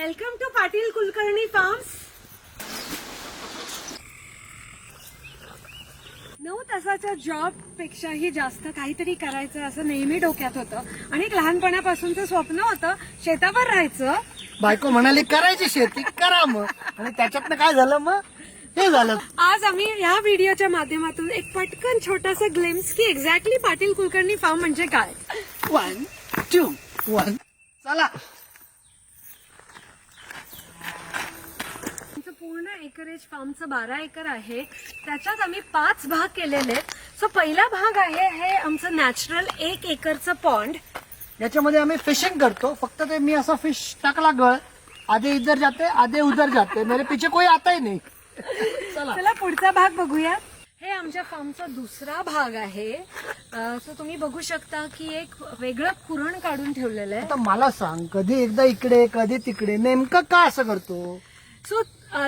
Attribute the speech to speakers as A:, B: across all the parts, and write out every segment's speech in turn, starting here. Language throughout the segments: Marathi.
A: Welcome to Patil Kulkarni farms. नऊ तासाच्या जॉब पेक्षाही जास्त काहीतरी करायचं असं नेहमी डोक्यात होतं. आणि एक लहानपणापासूनचं स्वप्न होतं शेतावर राहायचं.
B: बायको म्हणाली करायची शेती करा मग. आणि त्याच्यातनं काय झालं मग? हे झालं.
A: आज आम्ही या व्हिडिओच्या माध्यमातून एक पटकन छोटासा ग्लेम्स की एक्झॅक्टली पाटील कुलकर्णी फार्म म्हणजे काय.
B: वन टू वन चला.
A: पूर्ण एकरेज फार्मचं बारा एकर आहे. त्याच्यात आम्ही पाच भाग केलेले आहेत. सो पहिला भाग आहे हे आमचं नॅचरल एक एकरचं पॉन्ड
B: याच्यामध्ये आम्ही फिशिंग करतो. फक्त ते मी असा फिश टाकला गळ आधे इधर जाते आधे उधर जाते. मेरे पीछे कोई आता ही नहीं. चला.
A: चला पुढचा भाग बघूया. हे आमच्या फार्मचा दुसरा भाग आहे. सो तुम्ही बघू शकता की एक वेगळं कुरण काढून ठेवलेलं आहे.
B: आता मला सांग कधी एकदा इकडे कधी तिकडे नेमकं का असं करतो?
A: सो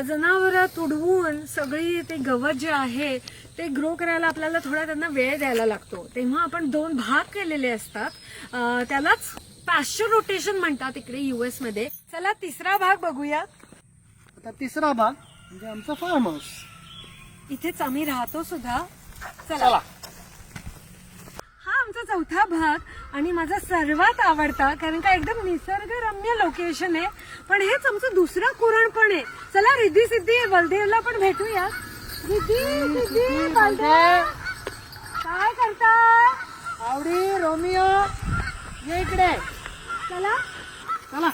A: जनावर तुडवून सगळी ते गवत जे आहे ते ग्रो करायला आपल्याला थोडा त्यांना वेळ द्यायला लागतो. तेव्हा आपण दोन भाग केलेले असतात. त्यालाच पॅश्चर रोटेशन म्हणतात इकडे युएसमध्ये. चला तिसरा भाग बघूया.
B: आता तिसरा भाग म्हणजे आमचा फार्म हाऊस
A: इथेच आम्ही राहतो सुद्धा. चला.
B: चला.
A: आमचा चौथा भाग आणि माझा सर्वात आवडता कारण का एकदम निसर्गरम्य लोकेशन आहे. पण हेच आमचं दुसरं कुरण पण आहे. चला रिद्धी सिद्धी बलदेवला पण भेटूया. रिद्धी सिद्धी बलदेव! काय करता?
B: आवडी रोमिओ ये इकडे.
A: चला.
B: चला.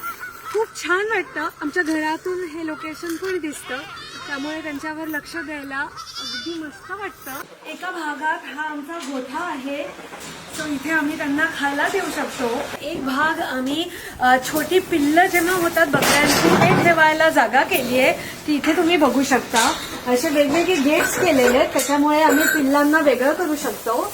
A: खूप छान वाटतं. आमच्या घरातून हे लोकेशन पण दिसतं. त्यामुळे त्यांच्यावर लक्ष द्यायला किती मस्त वाटतं. एका भागात हा आमचा गोठा आहे. सो इथे आम्ही त्यांना खायला देऊ शकतो. एक भाग आम्ही छोटी पिल्लं जेव्हा होतात बकऱ्यांची ते ठेवायला जागा केली आहे. ती इथे तुम्ही बघू शकता. असे वेगवेगळे गेट्स केलेले आहेत. त्याच्यामुळे आम्ही पिल्लांना वेगळं करू शकतो.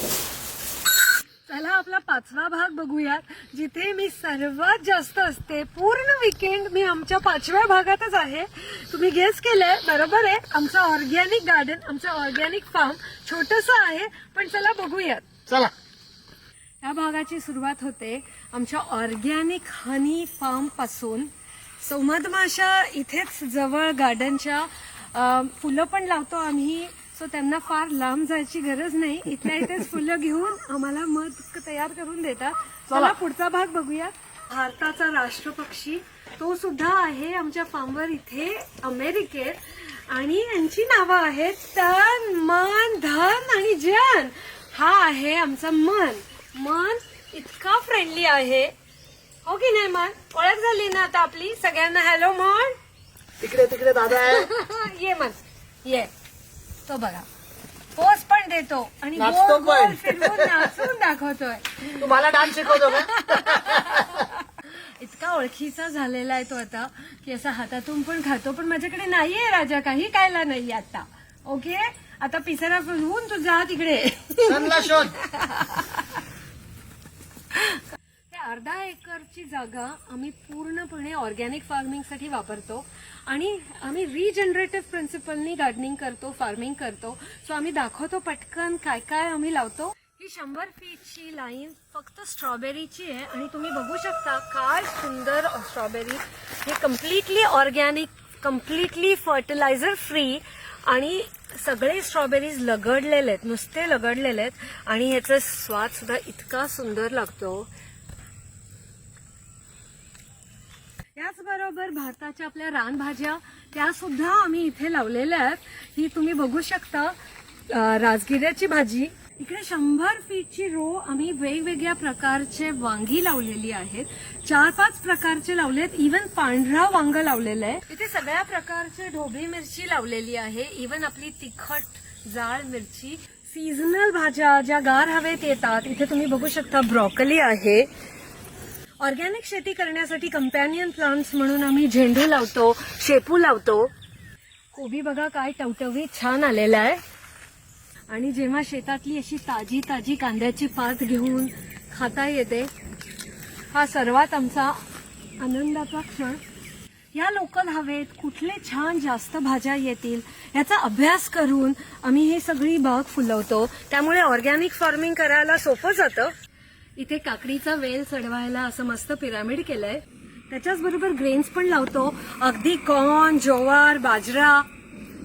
A: आपला पाचवा भाग बघूयात जिथे मी सर्वात जास्त असते. पूर्ण विकेंड मी आमच्या पाचव्या भागातच आहे. तुम्ही गेस केलंय बरोबर आहे. आमचं ऑर्गॅनिक गार्डन आमचं ऑर्गॅनिक फार्म छोटस आहे पण चला बघूयात.
B: चला.
A: या भागाची सुरुवात होते आमच्या ऑर्गॅनिक हनी फार्मपासून. सो मधमाशा इथेच जवळ गार्डनच्या फुलं पण लावतो आम्ही. सो त्यांना फार लांब जायची गरज नाही. इथल्या इथेच फुलं घेऊन आम्हाला मध तयार करून देतात. चला पुढचा भाग बघूया. भारताचा राष्ट्रपक्षी. तो सुद्धा आहे आमच्या फार्मवर इथे अमेरिकेत. आणि यांची नावं आहेत तन मन धन आणि जन. हा आहे आमचा मन. मन इतका फ्रेंडली आहे. हो की नाही मन? ओळख झाली ना आता आपली सगळ्यांना? हॅलो मन?
B: तिकडे तिकडे दादा.
A: ये मन. ये. तो बघा. पोच पण देतो आणि
B: नाचतो
A: गोल गोल
B: पण.
A: फिरवून नाचून दाखवतोय.
B: तू मला डान्स शिकवतो का?
A: इतका ओळखीचा झालेला आहे तो आता की असा हातातून पण खातो पण माझ्याकडे नाहीये राजा काही खायला नाही आता. ओके आता पिसारा फिरवून तू जा तिकडे.
B: सनला शोध.
A: अर्धा एकरची जागा आम्ही पूर्णपणे ऑर्गॅनिक फार्मिंगसाठी वापरतो आणि आम्ही रिजनरेटिव्ह प्रिन्सिपलनी गार्डनिंग करतो फार्मिंग करतो. सो आम्ही दाखवतो पटकन काय काय आम्ही लावतो. ही शंभर फीटची लाईन फक्त स्ट्रॉबेरीची आहे आणि तुम्ही बघू शकता काय सुंदर स्ट्रॉबेरी हे completely organic completely fertiliser free आणि सगळे स्ट्रॉबेरीज लगडलेले आहेत नुसते लगडलेले आहेत. आणि ह्याचा स्वाद सुद्धा इतका सुंदर लागतो. त्याचबरोबर भारताच्या आपल्या रानभाज्या त्या सुद्धा आम्ही इथे लावलेल्या आहेत. ही तुम्ही बघू शकता राजगिऱ्याची भाजी. इकडे शंभर फीटची रो आम्ही वेगवेगळ्या प्रकारचे वांगी लावलेली आहेत. चार पाच प्रकारचे लावलेत. इवन पांढरा वांग लावलेलं आहे. इथे सगळ्या प्रकारचे ढोबळी मिरची लावलेली आहे. इवन आपली तिखट जाळ मिरची. सीझनल भाज्या ज्या गार हवेत येतात इथे तुम्ही बघू शकता ब्रॉकली आहे. ऑर्गॅनिक शेती करण्यासाठी कंपॅनियन प्लांट्स म्हणून आम्ही झेंडू लावतो शेपू लावतो. कोबी बघा काय टवटवी छान आलेला आहे. आणि जेव्हा शेतातली अशी ताजी ताजी कांद्याची पात घेऊन खाता येते हा सर्वात आमचा आनंदाचा क्षण. या लोकल हवेत कुठले छान जास्त भाज्या येतील याचा अभ्यास करून आम्ही हे सगळी बाग फुलवतो. त्यामुळे ऑर्गॅनिक फार्मिंग करायला सोपं जातं. इथे काकडीचा वेल चढवायला असं मस्त पिरामिड केलंय. त्याच्याच बरोबर ग्रेन्स पण लावतो. अगदी कॉर्न ज्वार बाजरा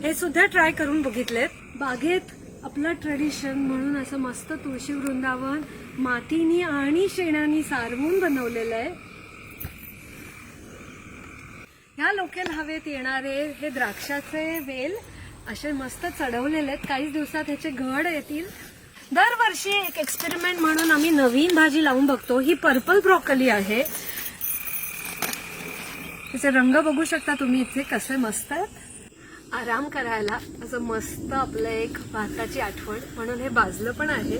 A: हे सुद्धा ट्राय करून बघितलेत. बागेत आपलं ट्रेडिशन म्हणून असं मस्त तुळशी वृंदावन मातीनी आणि शेणानी सारवून बनवलेलं आहे. ह्या लोकल हवेत येणारे हे द्राक्षाचे वेल असे मस्त चढवलेले आहेत. काही दिवसात ह्याचे घड येतील. दरवर्षी एक एक्सपेरिमेंट म्हणून आम्ही नवीन भाजी लावून बघतो. ही पर्पल ब्रॉकली आहे. तिचे रंग बघू शकता तुम्ही इथे कसे मस्त आहेत. आराम करायला. असं मस्त आपलं एक भारताची आठवण. म्हणून हे बाजलं पण आहे.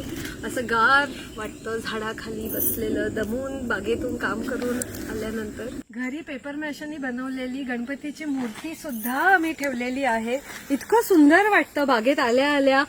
A: असं गार वाटतं झाडाखाली बसलेलं दमून बागेतून काम करून आल्यानंतर. घरी पेपर मॅशनी बनवलेली गणपतीची मूर्ती सुद्धा आम्ही ठेवलेली आहे. इतकं सुंदर वाटतं बागेत आल्या आल्या.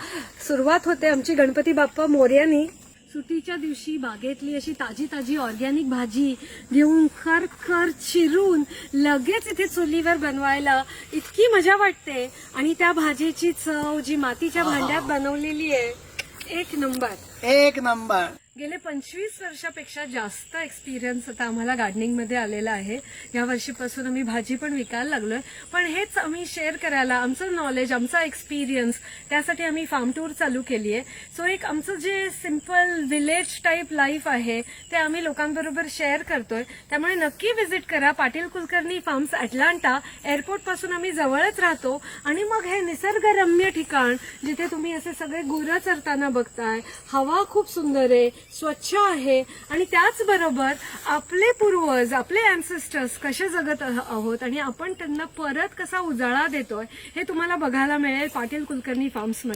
A: सुरुवात होते आमची गणपती बाप्पा मोर्यानी. सुटीच्या दिवशी बागेतली अशी ताजी ताजी ऑर्गॅनिक भाजी घेऊन खर खर चिरून लगेच इथे चुलीवर बनवायला इतकी मजा वाटते. आणि त्या भाजीची चव जी मातीच्या भांड्यात बनवलेली आहे एक नंबर.
B: एक नंबर.
A: गेले पंचवीस वर्षापेक्षा जास्त एक्सपिरियन्स आता आम्हाला गार्डनिंगमध्ये आलेला आहे. या वर्षीपासून आम्ही भाजी पण विकायला लागलोय. पण हेच आम्ही शेअर करायला आमचं नॉलेज आमचा एक्सपिरियन्स त्यासाठी आम्ही फार्म टूर चालू केली आहे सो एक आमचं जे सिंपल विलेज टाईप लाईफ आहे ते आम्ही लोकांबरोबर शेअर करतोय. त्यामुळे नक्की व्हिजिट करा. पाटील कुलकर्णी फार्म्स अटलांटा एअरपोर्टपासून आम्ही जवळच राहतो. आणि मग हे निसर्गरम्य ठिकाण जिथे तुम्ही असे सगळे गुरं चरताना बघताय हवा खूप सुंदर आहे स्वच्छ आहे. आणि त्याचबरोबर आपले पूर्वज आपले अँसेस्टर्स कसे जगत आह- आहोत आणि आपण त्यांना परत कसा उजाळा देतोय हे तुम्हाला बघायला मिळेल पाटील कुलकर्णी फार्म्समध्ये